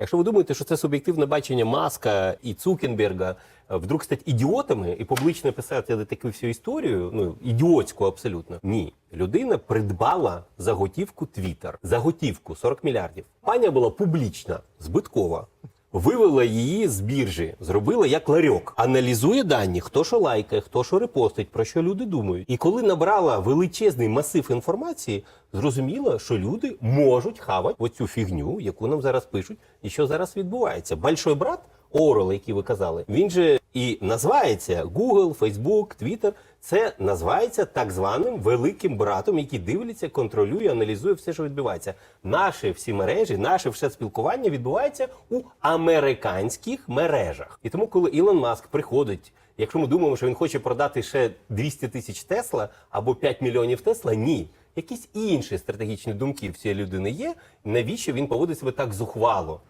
Якщо ви думаєте, що це суб'єктивне бачення Маска і Цукенберга е, вдруг стать ідіотами і публічно писати таку всю історію, ну ідіотську абсолютно. Ні, людина придбала заготівку Твіттер, Заготівку 40 мільярдів. Паня була публічна, збиткова. Вивела її з біржі, зробила як ларьок, аналізує дані, хто що лайкає, хто що репостить, про що люди думають. І коли набрала величезний масив інформації, зрозуміла, що люди можуть хавати оцю фігню, яку нам зараз пишуть, і що зараз відбувається. Большой брат Орел, який ви казали, він же і називається Google, Facebook, Twitter. Це називається так званим великим братом, який дивиться, контролює, аналізує все, що відбувається. Наші всі мережі, наше все спілкування відбувається у американських мережах. І тому, коли Ілон Маск приходить, якщо ми думаємо, що він хоче продати ще 200 тисяч Тесла або 5 мільйонів Тесла, ні. Якісь інші стратегічні думки в цієї людини є. Навіщо він поводить себе так зухвало?